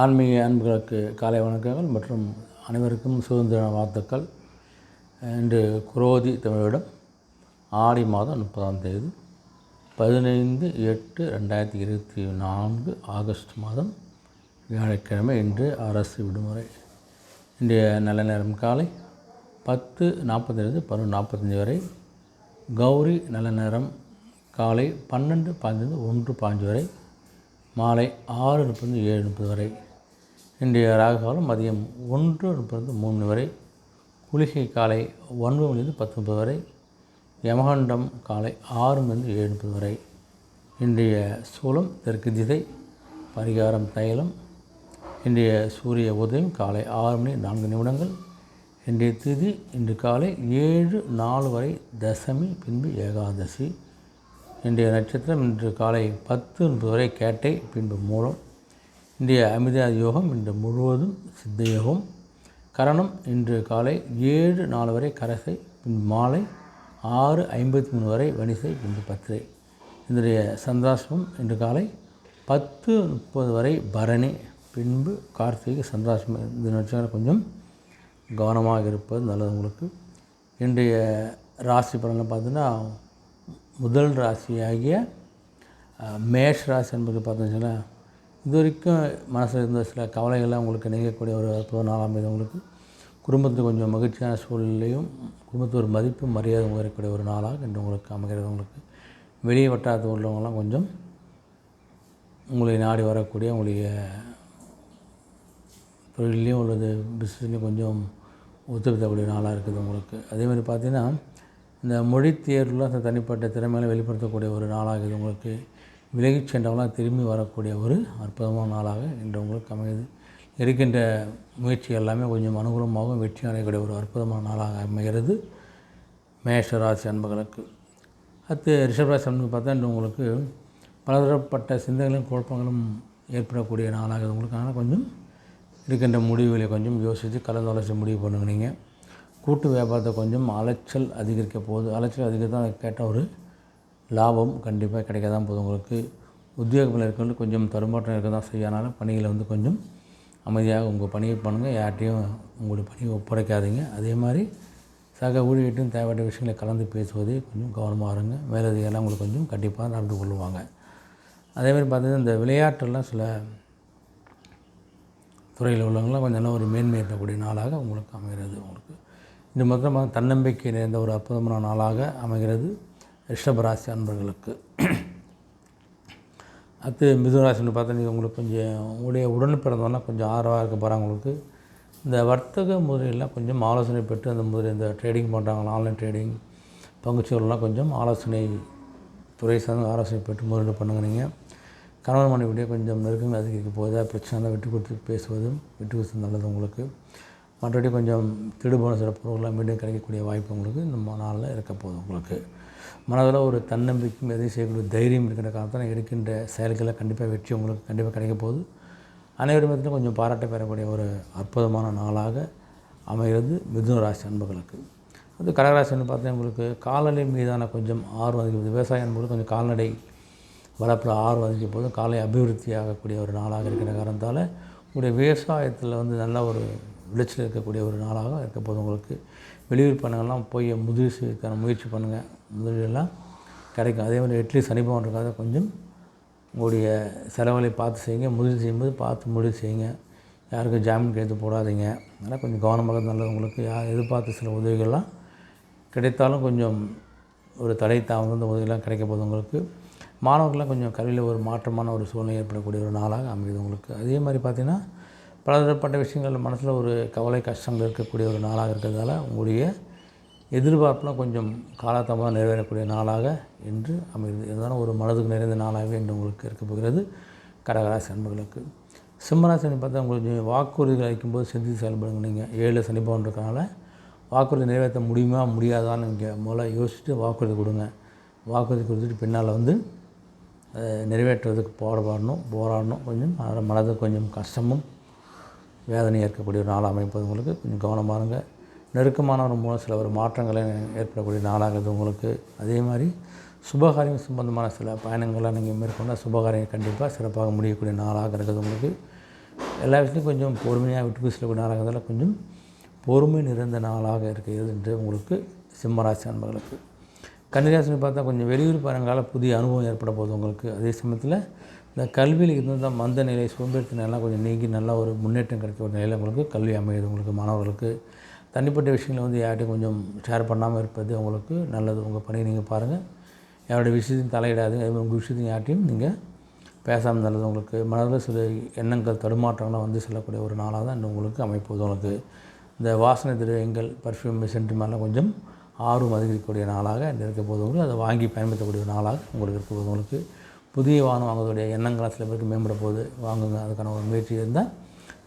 ஆன்மீக அன்புகளுக்கு காலை வணக்கங்கள் மற்றும் அனைவருக்கும் சுதந்திர வாழ்த்துக்கள். இன்று குரோதி தமிழிடம் ஆடி மாதம் முப்பதாம் தேதி பதினைந்து எட்டு ரெண்டாயிரத்தி இருபத்தி நான்கு ஆகஸ்ட் மாதம் வியாழக்கிழமை இன்று அரசு விடுமுறை. இன்றைய நல்ல நேரம் காலை பத்து நாற்பத்திலிருந்து பதினொன்று நாற்பத்தஞ்சு வரை கௌரி நல்ல நேரம் காலை பன்னெண்டு பதினஞ்சு ஒன்று பாஞ்சு வரை மாலை ஆறு முப்பது ஏழு முப்பது வரை. இன்றைய ராகுகாலம் மதியம் ஒன்று முப்பது மூணு மணி வரை. குளிகை காலை ஒன்பது மணிலிருந்து பத்து முப்பது வரை. யமகண்டம் காலை ஆறு மணிலிருந்து ஏழு முப்பது வரை. இன்றைய சூலம் தெற்கு திசை பரிகாரம் தைலம். இன்றைய சூரிய உதயம் காலை ஆறு மணி நான்கு நிமிடங்கள். இன்றைய திதி இன்று காலை ஏழு நாலு வரை தசமி பின்பு ஏகாதசி. இன்றைய நட்சத்திரம் இன்று காலை பத்து முப்பது வரை கேட்டை பின்பு மூலம். இன்றைய அமிதா யோகம் இன்று முழுவதும் சித்த யோகம் கரணம் இன்று காலை ஏழு நாலு வரை கரசை பின்பு மாலை ஆறு ஐம்பத்தி மூணு வரை வணிசை பின்பு பத்திரை. இன்றைய சந்தாசமம் இன்று காலை பத்து முப்பது வரை பரணி பின்பு கார்த்திகை சந்தாசம் இந்த நட்சத்திரம் கொஞ்சம் கவனமாக இருப்பது நல்லது உங்களுக்கு. இன்றைய ராசி பலனை பார்த்தீங்கன்னா முதல் ராசியாகிய மேஷ் ராசி என்பது பார்த்தீங்கன்னா இது வரைக்கும் மனசில் இருந்த சில கவலைகள்லாம் உங்களுக்கு நீங்கக்கூடிய ஒரு அற்புத நாளாம் உங்களுக்கு. குடும்பத்துக்கு கொஞ்சம் மகிழ்ச்சியான சூழ்நிலையும் குடும்பத்து ஒரு மதிப்பு மரியாதை உயரக்கூடிய ஒரு நாளாக இன்று உங்களுக்கு அமைகிறது உங்களுக்கு. வெளியே வட்டாரத்தில் உள்ளவங்களாம் கொஞ்சம் உங்களை நாடி வரக்கூடிய உங்களுடைய தொழிலையும் உள்ளது பிஸ்னஸ்லையும் கொஞ்சம் ஒத்துழைத்தக்கூடிய நாளாக இருக்குது உங்களுக்கு. அதே மாதிரி பார்த்தீங்கன்னா இந்த மொழி தேர்வில் அந்த தனிப்பட்ட திறமைகளை வெளிப்படுத்தக்கூடிய ஒரு நாளாக இது உங்களுக்கு விலகிச் சென்றவங்களாக திரும்பி வரக்கூடிய ஒரு அற்புதமான நாளாக இன்று உங்களுக்கு அமையுது. இருக்கின்ற முயற்சி எல்லாமே கொஞ்சம் அனுகூலமாகவும் வெற்றி அடையக்கூடிய ஒரு அற்புதமான நாளாக அமைகிறது. மேஷராசி அன்புகளுக்கு அடுத்து ரிஷபராசி அன்பு பார்த்தா இன்று உங்களுக்கு பலதரப்பட்ட சிந்தனைகளும் குழப்பங்களும் ஏற்படக்கூடிய நாளாக உங்களுக்கு. ஆனால் கொஞ்சம் இருக்கின்ற முடிவுகளை கொஞ்சம் யோசித்து கலந்தாலோசி முடிவு பண்ணுங்க நீங்கள் கூட்டு வியாபாரத்தை கொஞ்சம் அலைச்சல் அதிகரிக்க போகுது. அலைச்சல் அதிகரித்தால் அதை கேட்ட ஒரு லாபம் கண்டிப்பாக கிடைக்க தான் போதும் உங்களுக்கு. உத்தியோகத்தில் இருக்கிறது கொஞ்சம் தருமாற்றம் இருக்க தான் செய்யனால பணிகளை வந்து கொஞ்சம் அமைதியாக உங்கள் பணியை பண்ணுங்கள் யார்கிட்டையும் உங்களுடைய பணியை ஒப்படைக்காதீங்க. அதே மாதிரி சக ஊழியர்கிட்டையும் தேவையான விஷயங்களை கலந்து பேசுவதே கொஞ்சம் கவனமாக இருங்க. மேலதிகாரிலாம் உங்களுக்கு கொஞ்சம் கண்டிப்பாக நடந்து கொள்வாங்க. அதேமாதிரி பார்த்திங்கன்னா பார்த்தீங்கன்னா இந்த விளையாட்டெல்லாம் சில துறையில் உள்ளவங்களாம் கொஞ்சம் நல்ல ஒரு மேன்மை இருக்கக்கூடிய நாளாக உங்களுக்கு அமைகிறது உங்களுக்கு. இந்த மொத்தமாக தன்னம்பிக்கை நிறைந்த ஒரு அற்புதமான நாளாக அமைகிறது ரிஷபராசி அன்பர்களுக்கு. அடுத்து மிதுனராசின்னு பார்த்தா நீங்கள் உங்களுக்கு கொஞ்சம் உங்களுடைய உடன் பிறந்தவங்களாம் கொஞ்சம் ஆர்வமாக இருக்க போகிறாங்க உங்களுக்கு. இந்த வர்த்தக முதலீடெலாம் கொஞ்சம் ஆலோசனை பெற்று அந்த முதலீடு இந்த ட்ரேடிங் பண்ணுறாங்களா ஆன்லைன் ட்ரேடிங் பங்குச்சூரெலாம் கொஞ்சம் ஆலோசனை துறை சார்ந்த ஆலோசனை பெற்று முதலீடு பண்ணுங்க நீங்கள் கணவன் மனைவிடைய கொஞ்சம் நெருக்கங்கள் அதிகரிக்க போகுது பிரச்சனை விட்டு கொடுத்து பேசுவதும் விட்டு கொடுத்து நல்லது உங்களுக்கு. மற்றபடி கொஞ்சம் திடுபோன சில பொருள்கள்லாம் மீண்டும் கிடைக்கக்கூடிய வாய்ப்பு உங்களுக்கு இந்த நாளில் இருக்க போகுது உங்களுக்கு. மனதில் ஒரு தன்னம்பிக்கையும் எதையும் செய்யக்கூடிய தைரியம் இருக்கிற காரணத்தால் இருக்கின்ற செயல்களை கண்டிப்பாக வெற்றி உங்களுக்கு கண்டிப்பாக கிடைக்க போகுது. அனைவரிடத்திலும் கொஞ்சம் பாராட்ட பெறக்கூடிய ஒரு அற்புதமான நாளாக அமைகிறது மிதுன ராசி அன்புகளுக்கு அது கடகராசின்னு பார்த்தா உங்களுக்கு கால்நடை மீதான கொஞ்சம் ஆர்வம் அதிகம் விவசாயம் என்பது கொஞ்சம் கால்நடை வளர்ப்பில் ஆர்வம் அதிக போது காலை அபிவிருத்தி ஆகக்கூடிய ஒரு நாளாக இருக்கிற காரணத்தால் உங்களுடைய விவசாயத்தில் வந்து நல்ல ஒரு விளைச்சல் இருக்கக்கூடிய ஒரு நாளாக இருக்க போது உங்களுக்கு. வெளியூர் பண்ணங்கள்லாம் போய் முதலீடு செய்யறதுக்கான முயற்சி பண்ணுங்கள் முதலீடெல்லாம் கிடைக்கும். அதே மாதிரி இட்லி சனிபவன் இருக்காத கொஞ்சம் உங்களுடைய செலவுகளை பார்த்து செய்யுங்க. முதலீடு செய்யும்போது பார்த்து முடிவு செய்யுங்க. யாருக்கும் ஜாமீன் கையெழுத்து போடாதீங்க. அதனால் கொஞ்சம் கவனமாக நல்லது. உங்களுக்கு யார் எதிர்பார்த்த சில உதவிகள்லாம் கிடைத்தாலும் கொஞ்சம் ஒரு தடை தாமதம் உதவிகள்லாம் கிடைக்க போது உங்களுக்கு. மாணவர்கள்லாம் கொஞ்சம் கல்வியில் ஒரு மாற்றமான ஒரு சூழ்நிலை ஏற்படக்கூடிய ஒரு நாளாக அமையுது உங்களுக்கு. அதே மாதிரி பார்த்திங்கன்னா பலதரப்பட்ட விஷயங்கள் மனசில் ஒரு கவலை கஷ்டங்கள் இருக்கக்கூடிய ஒரு நாளாக இருக்கிறதால உங்களுடைய எதிர்பார்ப்புலாம் கொஞ்சம் காலத்தாமதம் நிறைவேறக்கூடிய நாளாக இன்று அமைகிறது. இருந்தாலும் ஒரு மனதுக்கு நிறைந்த நாளாகவே இன்று உங்களுக்கு இருக்க போகிறது. கடகராசி அன்பர்களுக்கு. சிம்மராசினி பார்த்தா உங்களுக்கு வாக்குறுதிகள் அளிக்கும்போது சிந்தித்து செயல்படுங்க. நீங்கள் ஏழு சனிபவன் இருக்கனால வாக்குறுதி நிறைவேற்ற முடியுமா முடியாதான்னு நீங்கள் முதல்ல யோசிச்சுட்டு வாக்குறுதி கொடுங்க. வாக்குறுதி கொடுத்துட்டு பின்னால் வந்து நிறைவேற்றுவதற்கு போராடணும் போராடணும். கொஞ்சம் அதில் கொஞ்சம் கஷ்டமும் வேதனை ஏற்கக்கூடிய ஒரு நாளாக அமைப்பது உங்களுக்கு. கொஞ்சம் கவனமாக இருங்க நெருக்கமானவர் மூலம் சில ஒரு மாற்றங்களை ஏற்படக்கூடிய நாளாகிறது உங்களுக்கு. அதே மாதிரி சுபகாரியம் சம்பந்தமான சில பயணங்களை நீங்கள் மேற்கொண்டால் சுபகாரியம் கண்டிப்பாக சிறப்பாக முடியக்கூடிய நாளாக இருக்குது உங்களுக்கு. எல்லா விஷயத்தையும் கொஞ்சம் பொறுமையாக விட்டு பேசக்கூடிய நாளாக இருந்தாலும் கொஞ்சம் பொறுமை நிறைந்த நாளாக இருக்கிறது என்று உங்களுக்கு சிம்மராசி அன்பர்களுக்கு. கன்னிராசினி பார்த்தா கொஞ்சம் வெளியூர் பயணங்களால் புதிய அனுபவம் ஏற்பட போகுது உங்களுக்கு. அதே சமயத்தில் இந்த கல்வியில் இருந்த மந்த நிலை சுதந்திரத்தினெல்லாம் கொஞ்சம் நீங்கி நல்ல ஒரு முன்னேற்றம் கிடைக்க ஒரு நிலையில் உங்களுக்கு கல்வி அமையுது உங்களுக்கு மாணவர்களுக்கு. தனிப்பட்ட விஷயங்களை வந்து யார்கிட்டையும் கொஞ்சம் ஷேர் பண்ணாமல் இருப்பது உங்களுக்கு நல்லது. உங்கள் பணியை நீங்கள் பாருங்கள் யாருடைய விஷயத்தையும் தலையிடாதுங்க. அதேமாதிரி உங்கள் விஷயத்தையும் யார்ட்டையும் நீங்கள் பேசாமல் நல்லது. உங்களுக்கு மனதில் சில எண்ணங்கள் தடுமாற்றங்கள்லாம் வந்து செல்லக்கூடிய ஒரு நாளாக தான் உங்களுக்கு அமைப்போது உங்களுக்கு. இந்த வாசனை திரவியங்கள் பர்ஃப்யூம் சென்ட் மாதிரிலாம் கொஞ்சம் ஆர்வம் அதிகரிக்கக்கூடிய நாளாக இருக்க போது உங்களுக்கு. அதை வாங்கி பயன்படுத்தக்கூடிய நாளாக உங்களுக்கு இருக்க போது உங்களுக்கு. புதிய வாகனம் வாங்கக்கூடிய எண்ணங்களாக சில பேருக்கு மேம்பட போகுது வாங்குங்க அதுக்கான ஒரு முயற்சி இருந்தால்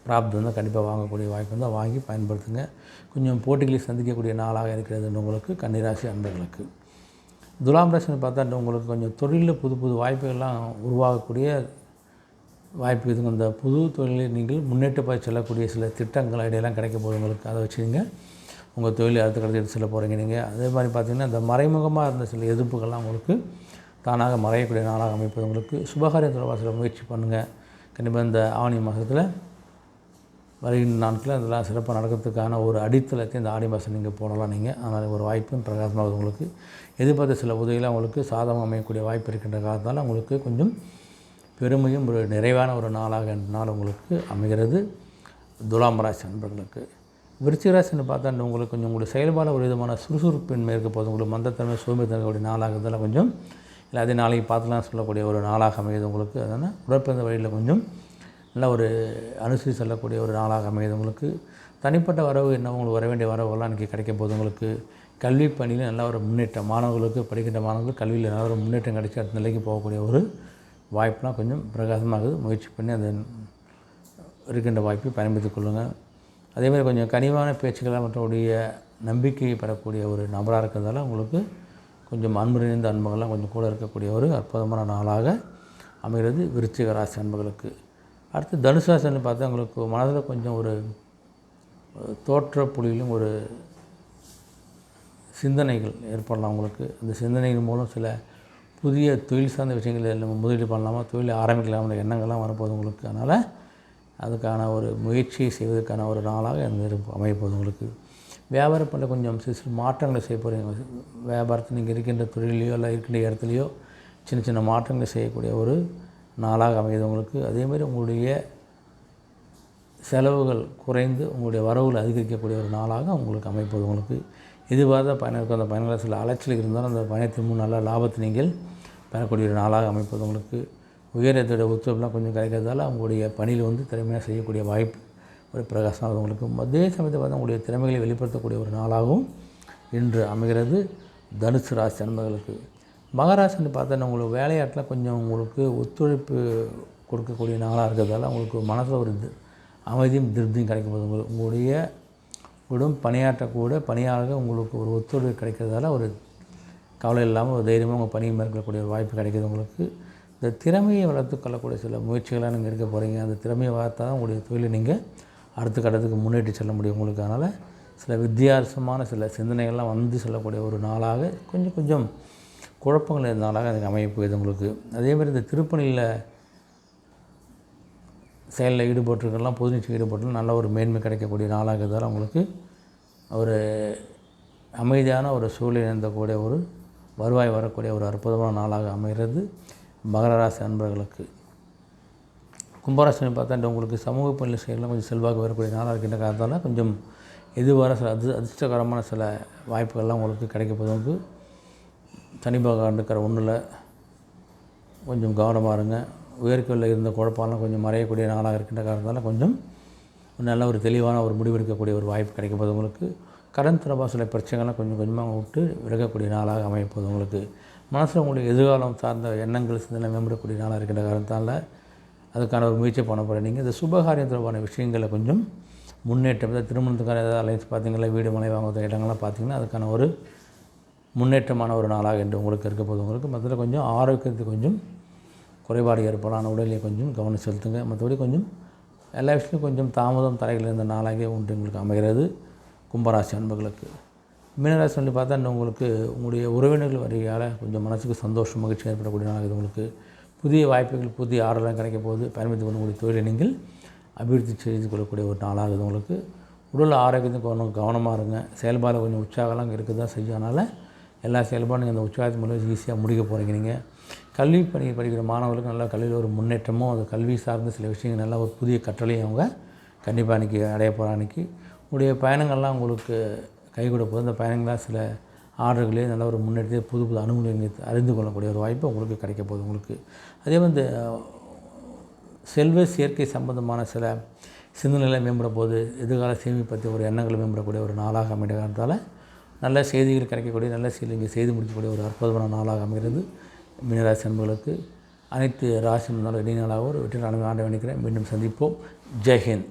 ப்ராப்த் இருந்தால் கண்டிப்பாக வாங்கக்கூடிய வாய்ப்பு இருந்தால் வாங்கி பயன்படுத்துங்க. கொஞ்சம் போட்டிகளை சந்திக்கக்கூடிய நாளாக இருக்கிறது உங்களுக்கு கன்னிராசி அன்பர்களுக்கு. துலாம் ராசின்னு பார்த்தா உங்களுக்கு கொஞ்சம் தொழிலில் புது புது வாய்ப்புகள்லாம் உருவாகக்கூடிய வாய்ப்பு இதுங்க இந்த புது தொழிலில் நீங்கள் முன்னேற்றப்பாய் செல்லக்கூடிய சில திட்டங்கள் ஐடியெல்லாம் கிடைக்க போகுது உங்களுக்கு. அதை வச்சுங்க உங்கள் தொழில் அடுத்த கடத்தி எடுத்து செல்ல போகிறீங்க நீங்கள் அதே மாதிரி பார்த்திங்கன்னா இந்த மறைமுகமாக இருந்த சில எதிர்ப்புகள்லாம் உங்களுக்கு தானாக மறையக்கூடிய நாளாக அமைப்பது உங்களுக்கு சுபகாரிய தொடர்பாக முயற்சி பண்ணுங்கள் கண்டிப்பாக இந்த ஆவணி மாதத்தில் வருகின்ற நாட்களில் அதெல்லாம் சிறப்பாக நடக்கிறதுக்கான ஒரு அடித்தளத்தை இந்த ஆடி மாதம் நீங்கள் போடலாம் நீங்கள் அதனால் ஒரு வாய்ப்பும் பிரகாசமாக உங்களுக்கு எதிர்பார்த்த சில உதவியெல்லாம் உங்களுக்கு சாதகம் அமையக்கூடிய வாய்ப்பு இருக்கின்ற காலத்தால் உங்களுக்கு கொஞ்சம் பெருமையும் ஒரு நிறைவான ஒரு நாளாக நாள் உங்களுக்கு அமைகிறது. துலாம் ராசி நண்பர்களுக்கு விருச்சிகராசின்னு பார்த்தா உங்களுக்கு கொஞ்சம் உங்களுடைய செயல்பாடு ஒரு விதமான சுறுசுறுப்பின்மை இருக்க போது உங்களுக்கு மந்தத்தன்மை சோம்பேறித்தனக்கூடிய நாளாக இதெல்லாம் கொஞ்சம் இல்லை அதே நாளைக்கு பார்த்துலாம் சொல்லக்கூடிய ஒரு நாளாக அமையுது உங்களுக்கு. அதனால் உடற்பிறந்த வழியில் கொஞ்சம் நல்ல ஒரு அனுசரி செல்லக்கூடிய ஒரு நாளாக அமையுது உங்களுக்கு. தனிப்பட்ட வரவு என்ன உங்களுக்கு வர வேண்டிய வரவுகள்லாம் இன்றைக்கி கிடைக்க போது உங்களுக்கு. கல்வி பணியில் நல்ல ஒரு முன்னேற்றம். மாணவர்களுக்கு படிக்கின்ற மாணவர்களுக்கு கல்வியில் நல்ல ஒரு முன்னேற்றம் கிடைச்சி அடுத்த நிலைக்கு போகக்கூடிய ஒரு வாய்ப்புலாம் கொஞ்சம் பிரகாசமாகுது முயற்சி பண்ணி அந்த இருக்கின்ற வாய்ப்பை பயன்படுத்திக் கொள்ளுங்கள் அதேமாதிரி கொஞ்சம் கனிவான பேச்சுக்களாக மற்றவருடைய நம்பிக்கையை பெறக்கூடிய ஒரு நபராக இருக்கிறதால உங்களுக்கு கொஞ்சம் அன்பு நிறைந்த அன்புகள்லாம் கொஞ்சம் கூட இருக்கக்கூடிய ஒரு அற்புதமான நாளாக அமைகிறது. விருச்சிக ராசி அன்புகளுக்கு. அடுத்து தனுசு ராசின்னு பார்த்தா உங்களுக்கு மனதில் கொஞ்சம் ஒரு தோற்ற புலியிலும் ஒரு சிந்தனைகள் ஏற்படலாம் உங்களுக்கு. அந்த சிந்தனைகள் மூலம் சில புதிய தொழில் சார்ந்த விஷயங்களில் நம்ம முதலீடு பண்ணலாமா தொழிலை ஆரம்பிக்கலாம் எண்ணங்கள்லாம் வரப்போகுது உங்களுக்கு. அதனால் அதுக்கான ஒரு முயற்சியை செய்வதற்கான ஒரு நாளாக அந்த அமையப்போகுது உங்களுக்கு. வியாபாரம் பண்ண கொஞ்சம் சிறு சிறு மாற்றங்களை செய்ய போகிறீங்க. வியாபாரத்தில் நீங்கள் இருக்கின்ற தொழிலையோ இல்லை இருக்கின்ற இடத்துலையோ சின்ன சின்ன மாற்றங்களை செய்யக்கூடிய ஒரு நாளாக அமையுது உங்களுக்கு. அதேமாதிரி உங்களுடைய செலவுகள் குறைந்து உங்களுடைய வரவுகள் அதிகரிக்கக்கூடிய ஒரு நாளாக உங்களுக்கு அமைப்பது உங்களுக்கு. இதுவாக பயணம் இருக்கும் அந்த பயணங்கள் சில அலைச்சல் இருந்தாலும் அந்த பயணத்தின் முன் நல்ல லாபத்தை நீங்கள் பெறக்கூடிய ஒரு நாளாக அமைப்பது உங்களுக்கு. உயரத்தோட ஒத்துழைப்புலாம் கொஞ்சம் கிடைக்கிறதால அவங்களுடைய பணியில் வந்து திறமையாக செய்யக்கூடிய வாய்ப்பு ஒரு பிரகாசமாக உங்களுக்கு. அதே சமயத்தில் பார்த்தா உங்களுடைய திறமைகளை வெளிப்படுத்தக்கூடிய ஒரு நாளாகவும் இன்று அமைகிறது. தனுசு ராசி அன்பர்களுக்கு. மகராசின்னு பார்த்தா உங்களுக்கு வேலையாட்டில் கொஞ்சம் உங்களுக்கு ஒத்துழைப்பு கொடுக்கக்கூடிய நாளாக இருக்கிறதால உங்களுக்கு மனசில் ஒரு அமைதியும் திருப்தியும் கிடைக்கும் போது உங்களுக்கு உங்களுடைய உடன் பணியாற்றக்கூட பணியாளர்கள் உங்களுக்கு ஒரு ஒத்துழைப்பு கிடைக்கிறதால ஒரு கவலை இல்லாமல் ஒரு தைரியமாக உங்கள் பணியை மேற்கொள்ளக்கூடிய ஒரு வாய்ப்பு கிடைக்கிது உங்களுக்கு. இந்த திறமையை வளர்த்து கொள்ளக்கூடிய சில முயற்சிகளாக நீங்கள் இருக்க போகிறீங்க அந்த திறமையை வளர்த்தா தான் உங்களுடைய தொழிலை நீங்கள் அடுத்த கட்டத்துக்கு முன்னேற்றி செல்ல முடியும் உங்களுக்கு. அதனால் சில வித்தியாசமான சில சிந்தனைகள்லாம் வந்து செல்லக்கூடிய ஒரு நாளாக கொஞ்சம் கொஞ்சம் குழப்பங்கள் இருந்த நாளாக எனக்கு அமைய போகுது உங்களுக்கு. அதேமாதிரி இந்த திருப்பணியில் செயலில் ஈடுபட்டிருக்கலாம் பொது நிகழ்ச்சி ஈடுபட்டு நல்ல ஒரு மேன்மை கிடைக்கக்கூடிய நாளாக இருந்தாலும் உங்களுக்கு ஒரு அமைதியான ஒரு சூழல் இருந்தக்கூடிய ஒரு வருவாய் வரக்கூடிய ஒரு அற்புதமான நாளாக அமைகிறது. மகர ராசி அன்பர்களுக்கு. கும்பராசினை பார்த்தா உங்களுக்கு சமூக பணியில் செயலாம் கொஞ்சம் செல்வாக்கு வரக்கூடிய நாளாக இருக்கின்ற காரணத்தால் கொஞ்சம் எதுவாக சில அது அதிர்ஷ்டகரமான சில வாய்ப்புகள்லாம் உங்களுக்கு கிடைக்க சனி பகவான் இருக்கிற ஒன்றில் கொஞ்சம் கவனமாக இருங்க. உயர்கல்லில் இருந்த குழப்பம்லாம் கொஞ்சம் மறையக்கூடிய நாளாக இருக்கின்ற காரணத்தால் கொஞ்சம் நல்ல ஒரு தெளிவான ஒரு முடிவெடுக்கக்கூடிய ஒரு வாய்ப்பு கிடைக்கப்போது உங்களுக்கு. கடன் தொடர்பாக சில பிரச்சனைகள்லாம் கொஞ்சம் கொஞ்சமாக விட்டு விலகக்கூடிய நாளாக அமையப்போகுது உங்களுக்கு. மனசில் உங்களுக்கு எதிர்காலம் சார்ந்த எண்ணங்கள் சிந்தனை மேம்படக்கூடிய நாளாக இருக்கின்ற காரணத்தால் அதுக்கான ஒரு முயற்சி பண்ண போகிறேன் நீங்கள் இந்த சுபகாரியம் தொடர்பான விஷயங்களை கொஞ்சம் முன்னேற்றம் ஏதாவது திருமணத்துக்கான ஏதாவது அலைன்ஸ் பார்த்தீங்களா? வீடு மனை வாங்குற இடங்கள்லாம் பார்த்தீங்கன்னா அதுக்கான ஒரு முன்னேற்றமான ஒரு நாளாக என்று உங்களுக்கு இருக்க போது உங்களுக்கு மற்றபடி கொஞ்சம் ஆரோக்கியத்துக்கு கொஞ்சம் குறைபாடு ஏற்படான உடலில் கொஞ்சம் கவனம் செலுத்துங்க. மற்றபடி கொஞ்சம் எல்லா விஷயத்தையும் கொஞ்சம் தாமதம் தரைகள் இருந்த நாளாகவே உண்டு உங்களுக்கு அமைகிறது. கும்பராசி அன்புகளுக்கு. மீனராசி சொல்லி பார்த்தா இன்னும் உங்களுக்கு உங்களுடைய உறவினர்கள் வருகையால் கொஞ்சம் மனசுக்கு சந்தோஷம் மகிழ்ச்சி ஏற்படக்கூடிய நாளாக இது உங்களுக்கு புதிய வாய்ப்புகள் புதிய ஆர்டர்லாம் கிடைக்க போது பயன்படுத்தி கொள்ளக்கூடிய தொழிலை நீங்கள் அபிவிருத்தி செய்து கொள்ளக்கூடிய ஒரு நாளாகுது உங்களுக்கு. உடல் ஆரோக்கியத்துக்கு கொஞ்சம் கவனமாக இருங்க. செயல்பாடு கொஞ்சம் உற்சாகலாம் இருக்க தான் செய்யும் அதனால் எல்லா செயல்பாடும் நீங்கள் அந்த உற்சாகத்தின் மூலம் ஈஸியாக முடிக்க போகிறீங்க நீங்கள் கல்வி பணி படிக்கிற மாணவர்களுக்கு நல்லா கல்வியில் ஒரு முன்னேற்றமும் அந்த கல்வி சார்ந்த சில விஷயங்கள் நல்லா ஒரு புதிய கற்றலையும் அவங்க கண்டிப்பாக அன்றைக்கி அடைய போகிற அன்றைக்கி உங்களுடைய பயணங்கள்லாம் உங்களுக்கு கை கொடுப்போது அந்த பயணங்களாக சில ஆர்டர்களே நல்ல ஒரு முன்னேற்றத்தை புது புது அணுகுமுறை அறிந்து கொள்ளக்கூடிய ஒரு வாய்ப்பு உங்களுக்கு கிடைக்க போகுது உங்களுக்கு. அதே மாதிரி இந்த செல்வ சேர்க்கை சம்பந்தமான சில சிந்தனைகளை மேம்பட போது எதிர்கால சேமி பற்றி ஒரு எண்ணங்களை மேம்படக்கூடிய ஒரு நாளாக அமைகிறதால நல்ல செய்திகள் கிடைக்கக்கூடிய நல்ல செய்திகள் செய்து முடிக்கக்கூடிய ஒரு அற்புதமான நாளாக அமைகிறது. மீனராசி அன்பர்களுக்கு அனைத்து ராசி நாளும் இடைநாளாக ஒரு வெற்றி நாளாக ஆண்டு நினைக்கிறேன். மீண்டும் சந்திப்போம். ஜெய்ஹிந்த்.